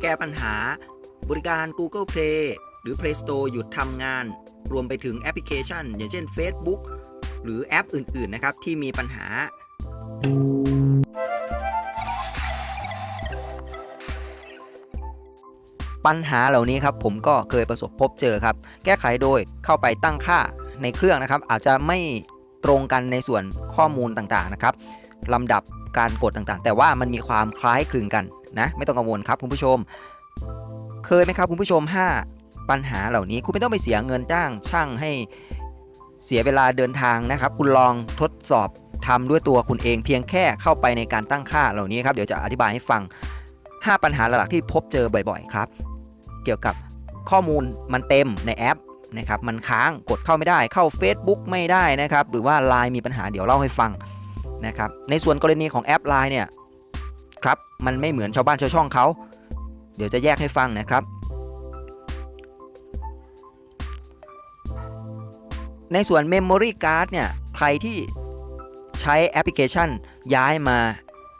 แก้ปัญหา บริการ Google Play หรือ Play Store หยุดทำงาน รวมไปถึงแอปพลิเคชัน อย่างเช่น Facebook หรือแอปอื่น ๆ นะครับ ที่มีปัญหา ปัญหาเหล่านี้ครับ ผมก็เคยประสบพบเจอครับ แก้ไขโดยเข้าไปตั้งค่าในเครื่องนะครับ อาจจะไม่ตรงกันในส่วนข้อมูลต่าง ๆ นะครับ ลำดับการกดต่างๆ แต่ว่ามันมีความคล้ายคลึงกันนะไม่ต้องกังวลครับคุณผู้ชม เคยไหมครับคุณผู้ชม 5 ปัญหาเหล่านี้คุณไม่ต้องไปเสียเงินจ้างช่างให้เสียเวลาเดินทางนะครับ คุณลองทดสอบทำด้วยตัวคุณเองเพียงแค่เข้าไปในการตั้งค่าเหล่านี้ครับเดี๋ยวจะอธิบายให้ฟัง 5 ปัญหาหลักที่พบเจอบ่อยๆ ครับ เกี่ยวกับข้อมูลมันเต็มในแอปนะครับมันค้างกดเข้าไม่ได้เข้า Facebook ไม่ได้นะครับหรือว่า Line มีปัญหาเดี๋ยวเล่าให้ฟัง นะครับในส่วนกรณีของแอป Line เนี่ยครับมันไม่เหมือนชาวบ้านชาวช่องเขา เดี๋ยวจะแยกให้ฟังนะครับ ในส่วน Memory Card เนี่ยใครที่ใช้แอปพลิเคชันย้ายมา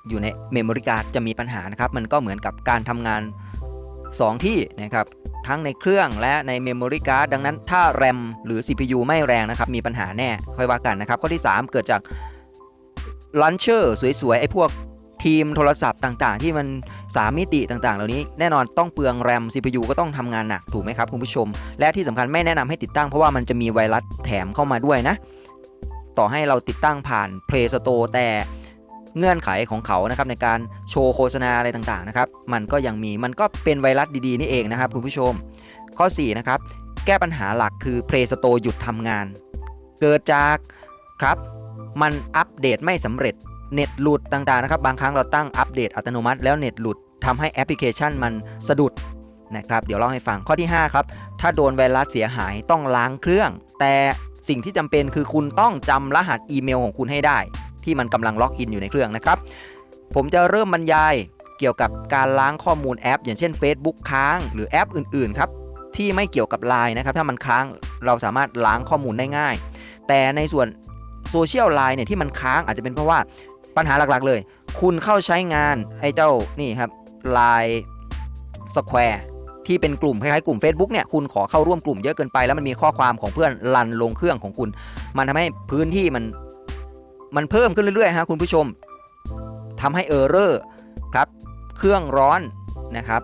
อยู่ใน Memory Card จะมีปัญหานะครับ มันก็เหมือนกับการทำงาน 2 ที่นะครับทั้งในเครื่องและใน Memory Card ดังนั้นถ้า RAM หรือ CPU ไม่แรงนะครับ มีปัญหาแน่ค่อยว่ากันนะครับ ข้อที่ 3 เกิดจาก Launcher สวยๆ ไอ้พวกทีมโทรศัพท์ต่างๆ ที่มัน 3 มิติต่างๆ เหล่านี้แน่นอนต้องเปลือง RAM CPU ก็ต้องทำงานหนักถูกไหมครับคุณผู้ชม และที่สำคัญไม่แนะนำให้ติดตั้งเพราะว่ามันจะมีไวรัสแถมเข้ามาด้วยนะ ต่อให้เราติดตั้งผ่าน Play Store แต่เงื่อนไขของเขานะครับในการโชว์โฆษณาอะไรต่างๆนะครับมันก็ยังมีมันก็เป็นไวรัสดีๆ นี่เองนะครับคุณผู้ชม ข้อ4นะครับแก้ปัญหาหลักคือ Play Store หยุดทำงาน เกิดจากครับมันอัป เดตไม่สำเร็จเน็ตหลุดต่างๆนะครับบางครั้งเราตั้งอัปเดตอัตโนมัติแล้วเน็ตหลุดทำให้แอปพลิเคชันมันสะดุดนะครับเดี๋ยวเล่าให้ฟังข้อที่ 5 ครับ ถ้าโดนไวรัสเสียหายต้องล้างเครื่อง แต่สิ่งที่จำเป็นคือคุณต้องจำรหัสอีเมลของคุณให้ได้ ที่มันกำลังล็อกอินอยู่ในเครื่องนะครับ ผมจะเริ่มบรรยายเกี่ยวกับการล้างข้อมูลแอป อย่างเช่น Facebook ค้าง หรือแอปอื่นๆครับที่ไม่เกี่ยวกับ Line นะครับถ้ามันค้างเราสามารถล้างข้อมูลได้ง่าย แต่ในส่วน โซเชียลไลน์เนี่ยที่มันค้างอาจจะเป็นเพราะว่าปัญหาหลักๆเลย คุณเข้าใช้งานไอ้เจ้านี่ครับ Line Square ที่เป็นกลุ่มคล้ายๆกลุ่ม Facebook เนี่ยคุณขอเข้าร่วมกลุ่มเยอะเกินไป แล้วมันมีข้อความของเพื่อนรันลงเครื่องของคุณ มันทำให้พื้นที่มันมันเพิ่มขึ้นเรื่อยๆฮะคุณผู้ชมทำให้เออร์เรอร์ครับเครื่องร้อนนะครับ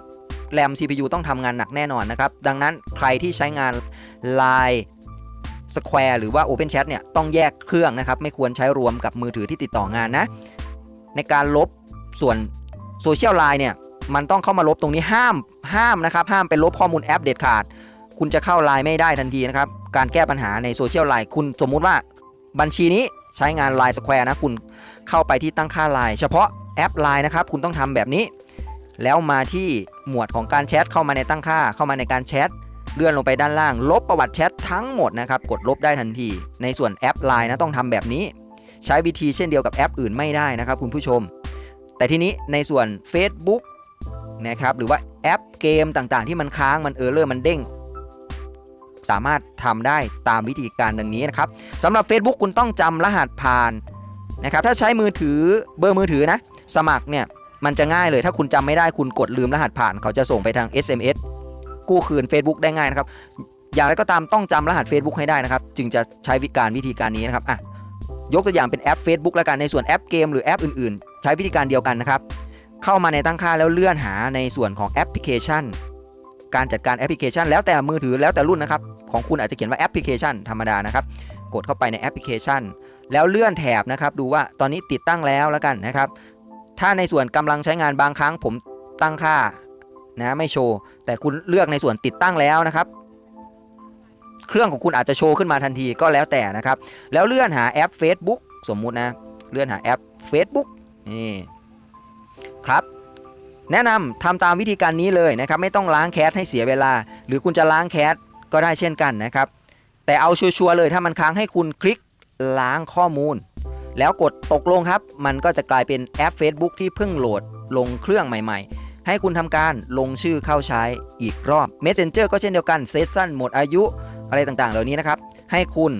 แรม CPU ต้องทำงานหนักแน่นอนนะครับ ดังนั้นใครที่ใช้งาน Line Square หรือว่า Open Chat เนี่ยต้องแยกเครื่องนะครับ ไม่ควรใช้รวมกับมือถือที่ติดต่องานนะ ในการลบส่วนโซเชียลไลน์เนี่ยมันต้องเข้ามาลบตรงนี้ห้ามห้ามนะครับ ห้ามไปลบข้อมูลแอปเด็ดขาด คุณจะเข้าไลน์ไม่ได้ทันทีนะครับ การแก้ปัญหาในโซเชียลไลน์คุณสมมุติว่าบัญชีนี้ใช้งาน Line Square นะคุณเข้าไปที่ตั้งค่าไลน์เฉพาะแอปไลน์นะครับ คุณต้องทำแบบนี้ แล้วมาที่หมวดของการแชทเข้ามาในตั้งค่าเข้ามาในการแชท เลื่อนลงไปด้านล่าง ลบประวัติแชททั้งหมดนะครับ กดลบได้ทันที ในส่วนแอป Line นะต้องทำแบบนี้ ใช้วิธีเช่นเดียวกับแอปอื่นไม่ได้นะครับคุณผู้ชม แต่ทีนี้ในส่วน Facebook นะครับหรือว่าแอปเกมต่างๆ ที่มันค้างมันเออร์เลอร์มันเด้งสามารถทำได้ตามวิธีการดังนี้นะครับสำหรับ Facebook คุณต้องจำรหัสผ่านนะครับถ้าใช้มือถือเบอร์มือถือนะ สมัครเนี่ยมันจะง่ายเลยถ้าคุณจำไม่ได้คุณกดลืมรหัสผ่าน เขาจะส่งไปทาง SMS กู้คืน Facebook ได้ง่ายนะครับ อย่างไรก็ตามต้องจำรหัส Facebook ให้ได้นะครับ จึงจะใช้วิการวิธีการนี้นะครับอะยกตัวอย่างเป็นแอป Facebook แล้วกันในส่วนแอปเกมหรือแอปอื่นๆ ใช้วิธีการเดียวกันนะครับ เข้ามาในตั้งค่าแล้วเลื่อนหาในส่วนของแอปพลิเคชัน การจัดการแอปพลิเคชัน แล้วแต่มือถือแล้วแต่รุ่นนะครับ ของคุณอาจจะเขียนว่าแอปพลิเคชันธรรมดานะครับ กดเข้าไปในแอปพลิเคชัน แล้วเลื่อนแถบนะครับ ดูว่าตอนนี้ติดตั้งแล้วแล้วกันนะครับ ถ้าในส่วนกำลังใช้งานบางครั้งผมตั้งค่า นะไม่โชว์ แต่คุณเลือกในส่วนติดตั้งแล้วนะครับ เครื่องของคุณอาจจะโชว์ขึ้นมาทันทีก็แล้วแต่นะครับ แล้วเลื่อนหาแอป Facebook สมมุตินะ เลื่อนหาแอป Facebook นี่ครับแนะนำทำตามวิธีการนี้เลยนะครับ ไม่ต้องล้างแคสให้เสียเวลา หรือคุณจะล้างแคสก็ได้เช่นกันนะครับ แต่เอาชัวร์เลยถ้ามันค้างให้คุณคลิกล้างข้อมูล แล้วกดตกลงครับ มันก็จะกลายเป็นแอป Facebook ที่เพิ่งโหลดลงเครื่องใหม่ๆ ให้คุณทำการลงชื่อเข้าใช้อีกรอบ Messenger ก็เช่นเดียวกันเซสชั่นหมดอายุอะไรต่างๆ เหล่านี้นะครับ ให้คุณ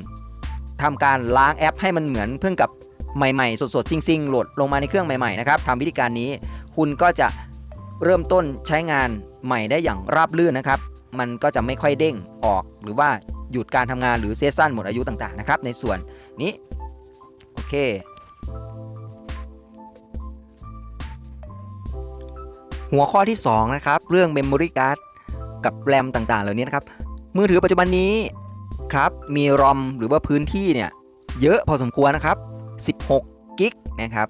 ทำการล้างแอปให้มันเหมือนเพิ่งกับใหม่ๆ สดๆจริงๆโหลดลงมาในเครื่องใหม่ๆนะครับทำวิธีการนี้ คุณก็จะเริ่มต้นใช้งานใหม่ได้อย่างราบรื่นนะครับ มันก็จะไม่ค่อยเด้งออกหรือว่าหยุดการทำงานหรือเซสชั่นหมดอายุต่างๆนะครับในส่วนนี้ โอเค หัวข้อที่2นะครับเรื่อง Memory Card กับแรมต่างๆ เหล่านี้นะครับ มือถือปัจจุบันนี้ครับมีรอมหรือว่าพื้นที่เนี่ยเยอะพอสมควรนะครับ 16 กิกนะครับ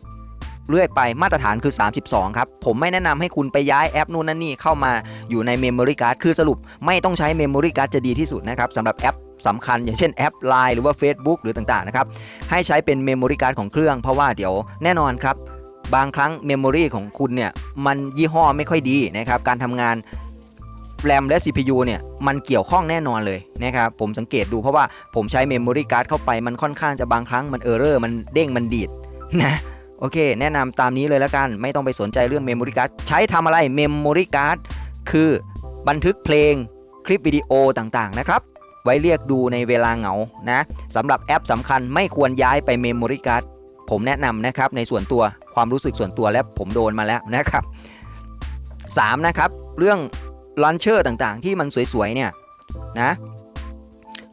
เรื่อยไปมาตรฐานคือ 32 ครับ ผมไม่แนะนำให้คุณไปย้ายแอปนู่นนั่นนี่เข้ามาอยู่ใน Memory Card คือสรุปไม่ต้องใช้ Memory Card จะดีที่สุดนะครับสำหรับแอปสำคัญ อย่างเช่นแอป Line หรือว่า Facebook หรือต่างๆนะครับ ให้ใช้เป็น Memory Card ของเครื่อง เพราะว่าเดี๋ยวแน่นอนครับ บางครั้ง Memory ของคุณเนี่ยมันยี่ห้อไม่ค่อยดีนะครับการทำงานแรมและ CPU เนี่ยมันเกี่ยวข้องแน่นอนเลยนะครับผมสังเกตดูเพราะว่าผมใช้ Memory Card เข้าไปมันค่อนข้างจะบางครั้งมันเออร์เรอร์มันเด้งมันดีดนะโอเค แนะนำตามนี้เลยแล้วกัน ไม่ต้องไปสนใจเรื่อง Memory Card ใช้ทำอะไร Memory Card คือบันทึกเพลงคลิปวิดีโอต่างๆนะครับ ไว้เรียกดูในเวลาเหงานะสำหรับแอปสำคัญไม่ควรย้ายไป Memory Card ผมแนะนำนะครับในส่วนตัวความรู้สึกส่วนตัวและผมโดนมาแล้วนะครับ3นะครับเรื่องลันเชอร์ต่างๆ ที่มันสวยๆเนี่ยนะ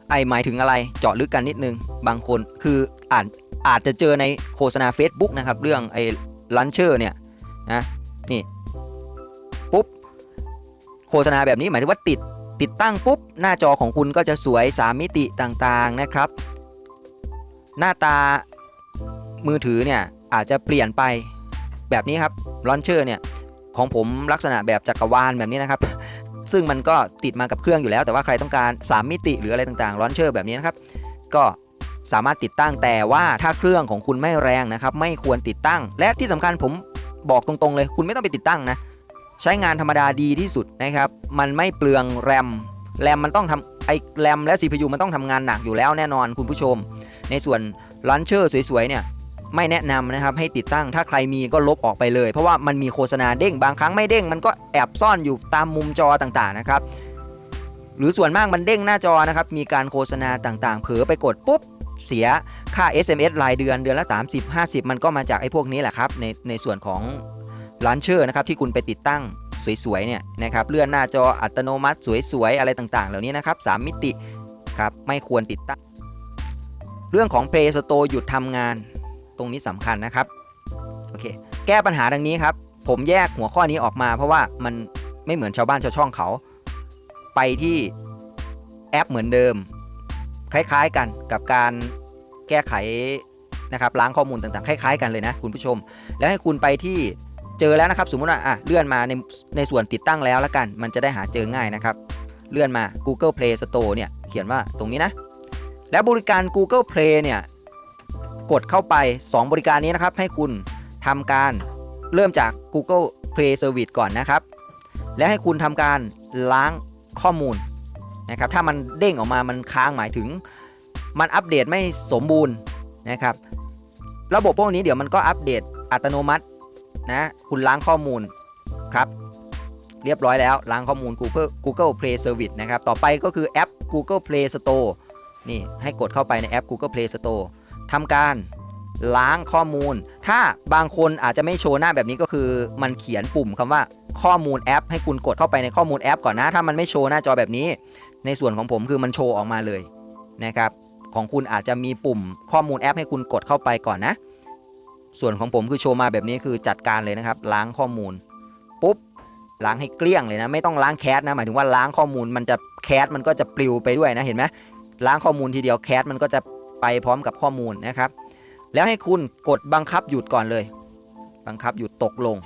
ไอหมายถึงอะไรเจาะลึกกันนิดนึง บางคนคืออ่านอาจจะเจอในโฆษณา Facebook นะครับ เรื่องไอ้ลันเชอร์เนี่ยนะนี่ปุ๊บโฆษณาแบบนี้หมายถึงว่าติดติดตั้งปุ๊บ หน้าจอของคุณก็จะสวย 3 มิติต่างๆนะครับ หน้าตา มือถือเนี่ยอาจจะเปลี่ยนไปแบบนี้ครับลอนเชอร์เนี่ยของผมลักษณะแบบจักรวาลแบบนี้นะครับ ซึ่งมันก็ติดมากับเครื่องอยู่แล้ว แต่ว่าใครต้องการ 3 มิติหรืออะไรต่างๆลอนเชอร์แบบนี้นะครับ ก็สามารถติดตั้งแต่ว่าถ้าเครื่องของคุณไม่แรงนะครับ ไม่ควรติดตั้ง และที่สำคัญผมบอกตรงๆเลย คุณไม่ต้องไปติดตั้งนะ ใช้งานธรรมดาดีที่สุดนะครับ มันไม่เปลืองแรมแรมมันต้องทำไอแรมและ CPU มันต้องทำงานหนักอยู่แล้วแน่นอนคุณผู้ชม ในส่วนลันเชอร์สวยๆเนี่ย ไม่แนะนำนะครับให้ติดตั้งถ้าใครมีก็ลบออกไปเลย เพราะว่ามันมีโฆษณาเด้งบางครั้งไม่เด้ง มันก็แอบซ่อนอยู่ตามมุมจอต่างๆนะครับหรือส่วนมากมันเด้งหน้าจอนะครับมีการโฆษณาต่างๆ เผลอไปกดปุ๊บเสียค่า SMS รายเดือนเดือนละ 30 50 มันก็มาจากไอ้พวกนี้แหละครับในในส่วนของลันเชอร์นะครับที่คุณไปติดตั้งสวยๆเนี่ยนะครับเลื่อนหน้าจออัตโนมัติสวยๆ อะไรต่างๆ เหล่านี้นะครับ 3 มิติครับไม่ควรติดตั้ง เรื่องของ Play Store หยุดทำงาน ตรงนี้สำคัญนะครับโอเคแก้ปัญหาดังนี้ครับ ผมแยกหัวข้อนี้ออกมา เพราะว่ามันไม่เหมือนชาวบ้านชาวช่องเขา ไปที่แอปเหมือนเดิม คล้ายๆกันกับการแก้ไขนะครับล้างข้อมูลต่างๆคล้ายๆกันเลยนะคุณผู้ชม แล้วให้คุณไปที่เจอแล้วนะครับ สมมติว่าอะเลื่อนมาในในส่วนติดตั้งแล้วล้วกัน มันจะได้หาเจอง่ายนะครับ เลื่อนมา Google Play Store เนี่ยเขียนว่าตรงนี้นะ แล้วบริการ Google Play เนี่ย กดเข้าไป 2 บริการนี้นะครับ ให้คุณทำการเริ่มจาก Google Play Service ก่อนนะครับ และให้คุณทำการล้างข้อมูลนะครับ ถ้ามันเด้งออกมามันค้างหมายถึง มันอัปเดตไม่สมบูรณ์นะครับ ระบบพวกนี้เดี๋ยวมันก็อัปเดตอัตโนมัตินะคุณล้างข้อมูลครับ เรียบร้อยแล้วล้างข้อมูล Google Google Play Service นะครับ ต่อไปก็คือแอป Google Play Store นี่ให้กดเข้าไปในแอป Google Play Store ทำการล้างข้อมูล ถ้าบางคนอาจจะไม่โชว์หน้าแบบนี้ก็คือ มันเขียนปุ่มคำว่าข้อมูลแอป ให้คุณกดเข้าไปในข้อมูลแอปก่อนนะ ถ้ามันไม่โชว์หน้าจอแบบนี้ ในส่วนของผมคือมันโชว์ออกมาเลยนะครับ ของคุณอาจจะมีปุ่มข้อมูลแอป ให้คุณกดเข้าไปก่อนนะ ส่วนของผมคือโชว์มาแบบนี้คือจัดการเลยนะครับ ล้างข้อมูลปุ๊บล้างให้เกลี้ยงเลยนะ ไม่ต้องล้างแคสนะ หมายถึงว่าล้างข้อมูลมันจะแคสมันก็จะปลิวไปด้วยนะเห็นไหม ล้างข้อมูลทีเดียวแคสมันก็จะไปพร้อมกับข้อมูลนะครับ แล้วให้คุณกดบังคับหยุดก่อนเลย บังคับหยุดตกลง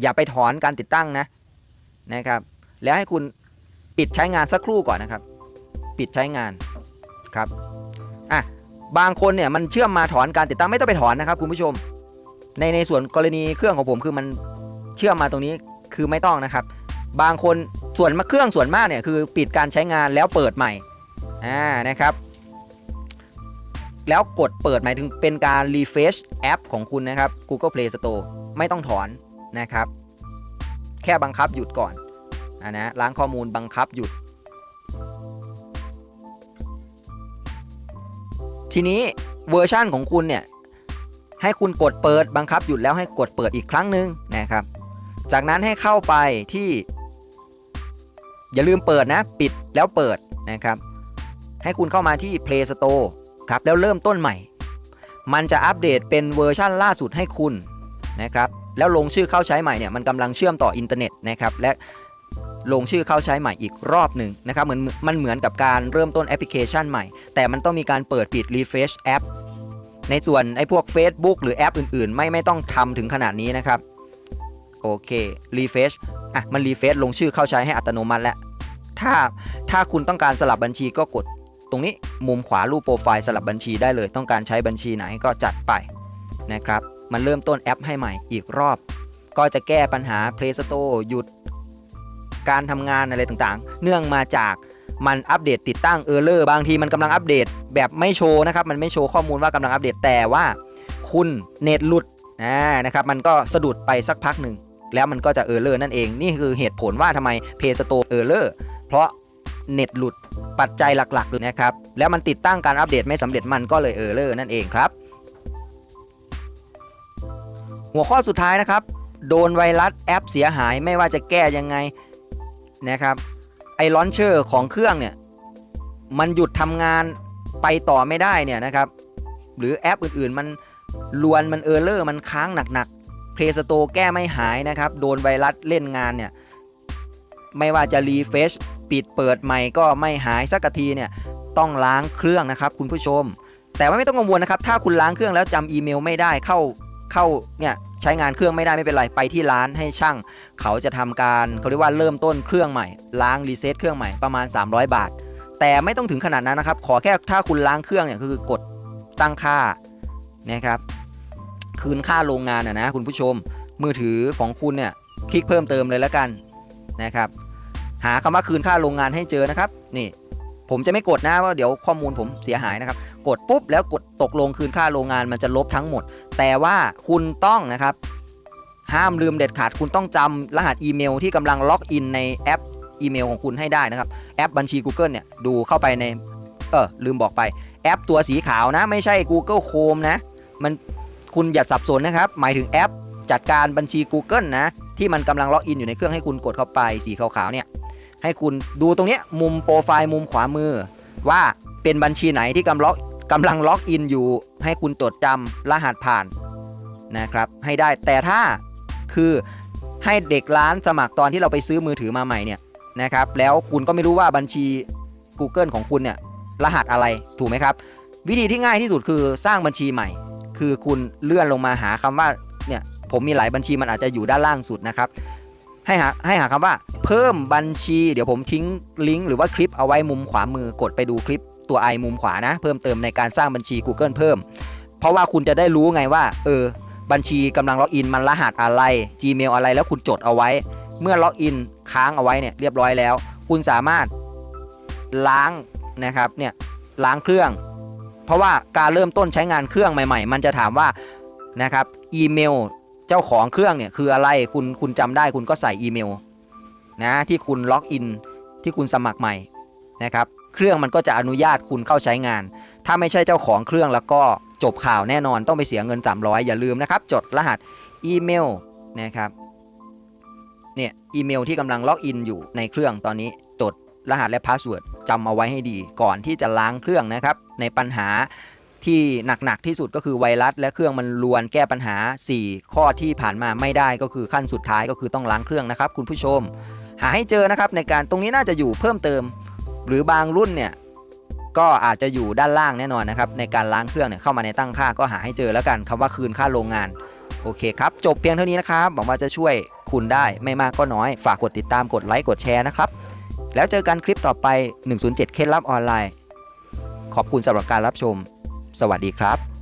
อย่าไปถอนการติดตั้งนะนะครับ แล้วให้คุณปิดใช้งานสักครู่ก่อนนะครับ ปิดใช้งานครับอะบางคนเนี่ยมันเชื่อมมาถอนการติดตั้งไม่ต้องไปถอนนะครับ คุณผู้ชม ในในส่วนกรณีเครื่องของผมคือมันเชื่อมมาตรงนี้คือไม่ต้องนะครับ บางคนส่วนมาเครื่องส่วนมากเนี่ยคือปิดการใช้งานแล้วเปิดใหม่ อ่านะครับ แล้วกดเปิดหมายถึงเป็นการ refresh แอปของคุณนะครับ Google Play Store ไม่ต้องถอนนะครับ แค่บังคับหยุดก่อนอะนะล้างข้อมูลบังคับหยุด ทีนี้เวอร์ชั่นของคุณเนี่ยให้คุณกดเปิดบังคับหยุดแล้วให้กดเปิดอีกครั้งหนึ่งนะครับ จากนั้นให้เข้าไปที่ อย่าลืมเปิดนะ ปิดแล้วเปิดนะครับ ให้คุณเข้ามาที่ Play Store ครับแล้วเริ่มต้นใหม่ มันจะอัปเดตเป็นเวอร์ชั่นล่าสุดให้คุณนะครับแล้วลงชื่อเข้าใช้ใหม่เนี่ยมันกำลังเชื่อมต่ออินเทอร์เน็ตนะครับและลงชื่อเข้าใช้ใหม่อีกรอบหนึ่งนะครับเหมือนมันเหมือนกับการเริ่มต้นแอปพลิเคชันใหม่ แต่มันต้องมีการเปิดปิด refresh แอปในส่วนไอ้พวก Facebook หรือแอปอื่นๆ ไม่ไม่ต้องทำถึงขนาดนี้นะครับโอเค refresh อะมัน refresh ลงชื่อเข้าใช้ให้อัตโนมัติแล้วถ้าถ้าคุณต้องการสลับบัญชีก็กด ตรงนี้มุมขวารูปโปรไฟล์สลับบัญชีได้เลย ต้องการใช้บัญชีไหนก็จัดไปนะครับ มันเริ่มต้นแอปให้ใหม่อีกรอบ ก็จะแก้ปัญหา Play Store หยุด การทำงานอะไรต่างๆ เนื่องมาจากมันอัปเดตติดตั้งเออร์เลอร์บางทีมันกำลังอัปเดตแบบไม่โชว์นะครับ มันไม่โชว์ข้อมูลว่ากำลังอัปเดตแต่ว่า คุณเน็ตหลุดนะครับ มันก็สะดุดไปสักพักหนึ่งแล้วมันก็จะเออร์เลอร์นั่นเอง นี่คือเหตุผลว่าทำไม Play Store เออร์เลอร์เพราะ เน็ตหลุด ปัจจัยหลักๆเลยนะครับ แล้วมันติดตั้งการอัปเดตไม่สำเร็จมันก็เลยเออร์เลอร์นั่นเองครับ หัวข้อสุดท้ายนะครับ โดนไวรัสแอปเสียหายไม่ว่าจะแก้ยังไงนะครับไอลอนเชอร์ของเครื่องเนี่ยมันหยุดทำงานไปต่อไม่ได้เนี่ยนะครับ หรือแอปอื่นๆ มันลวนมันเออร์เลอร์มันค้างหนักๆ Play Store แก้ไม่หายนะครับ โดนไวรัสเล่นงานเนี่ย ไม่ว่าจะรีเฟช ปิดเปิดใหม่ก็ไม่หายสักทีเนี่ยต้องล้างเครื่องนะครับ คุณผู้ชม แต่ว่าไม่ต้องกังวลนะครับ ถ้าคุณล้างเครื่องแล้วจำอีเมลไม่ได้เข้าเข้าเนี่ยใช้งานเครื่องไม่ได้ไม่เป็นไรไปที่ร้านให้ช่าง เขาจะทำการเขาเรียกว่าเริ่มต้นเครื่องใหม่ ล้างรีเซ็ตเครื่องใหม่ประมาณ 300 บาท แต่ไม่ต้องถึงขนาดนั้นนะครับ ขอแค่ถ้าคุณล้างเครื่องเนี่ยคือกดตั้งค่านะครับคืนค่าโรงงานนะนะคุณผู้ชม มือถือของคุณเนี่ยคลิกเพิ่มเติมเลยแล้วกันนะครับ หาคำว่าคืนค่าโรงงานให้เจอนะครับนี่ผมจะไม่กดนะว่าเดี๋ยวข้อมูลผมเสียหายนะครับ กดปุ๊บแล้วกดตกลงคืนค่าโรงงานมันจะลบทั้งหมด แต่ว่าคุณต้องนะครับ ห้ามลืมเด็ดขาดคุณต้องจำรหัสอีเมลที่กำลังล็อกอินในแอปอีเมลของคุณให้ได้นะครับแอปบัญชี Google เนี่ยดูเข้าไปในเออลืมบอกไปแอปตัวสีขาวนะ ไม่ใช่ Google Chrome นะ มันคุณอย่าสับสนนะครับ หมายถึงแอปจัดการบัญชี Google นะ ที่มันกำลังล็อกอินอยู่ในเครื่องให้คุณกดเข้าไปสีขาวๆเนี่ย ให้คุณดูตรงนี้มุมโปรไฟล์มุมขวามือ ว่าเป็นบัญชีไหนที่กำลังกำลังล็อกอินอยู่ ให้คุณจดจำรหัสผ่านนะครับให้ได้แต่ถ้าคือให้เด็กร้านสมัครตอนที่เราไปซื้อมือถือมาใหม่เนี่ยนะครับแล้วคุณก็ไม่รู้ว่าบัญชี Google ของคุณเนี่ยรหัสอะไรถูกไหมครับ วิธีที่ง่ายที่สุดคือสร้างบัญชีใหม่ คือคุณเลื่อนลงมาหาคำว่าเนี่ยผมมีหลายบัญชีมันอาจจะอยู่ด้านล่างสุดนะครับ ให้หาให้หาคำว่า เพิ่มบัญชี เดี๋ยวผมทิ้งลิงก์หรือว่าคลิปเอาไว้มุมขวามือกดไปดูคลิปตัวไอมุมขวานะ เพิ่มเติมในการสร้างบัญชี Google เพิ่ม เพราะว่าคุณจะได้รู้ไงว่า เออ บัญชีกำลังล็อกอินมันรหัสอะไร Gmail อะไรแล้วคุณจดเอาไว้ เมื่อล็อกอินค้างเอาไว้เนี่ยเรียบร้อยแล้ว คุณสามารถล้างนะครับเนี่ยล้างเครื่อง เพราะว่าการเริ่มต้นใช้งานเครื่องใหม่ ๆ มันจะถามว่านะครับอีเมล เจ้าของเครื่องเนี่ยคืออะไรคุณคุณจำได้คุณก็ใส่อีเมลนะที่คุณล็อกอินที่คุณสมัครใหม่นะครับเครื่องมันก็จะอนุญาตคุณเข้าใช้งาน ถ้าไม่ใช่เจ้าของเครื่องแล้วก็จบข่าวแน่นอนต้องไปเสียเงิน 300 อย่าลืมนะครับ จดรหัสอีเมลนะครับเนี่ยอีเมลที่กำลังล็อกอินอยู่ในเครื่องตอนนี้จดรหัสและพาสเวิร์ดจำเอาไว้ให้ดีก่อนที่จะล้างเครื่องนะครับในปัญหา ที่หนักๆที่สุดก็คือไวรัส และเครื่องมันลวนแก้ปัญหา 4 ข้อที่ผ่านมาไม่ได้ก็คือขั้นสุดท้ายก็คือต้องล้างเครื่องนะครับ คุณผู้ชม หาให้เจอนะครับในการตรงนี้น่าจะอยู่เพิ่มเติม หรือบางรุ่นเนี่ยก็อาจจะอยู่ด้านล่างแน่นอนนะครับในการล้างเครื่องเนี่ยเข้ามาในตั้งค่าก็หาให้เจอแล้วกันคำว่าคืนค่าโรงงานโอเคครับ จบเพียงเท่านี้นะครับหวังว่าจะช่วยคุณได้ไม่มากก็น้อย ฝากกดติดตามกดไลค์กดแชร์นะครับ แล้วเจอกันคลิปต่อไป 107 เคล็ดลับออนไลน์ ขอบคุณสำหรับการรับชม สวัสดีครับ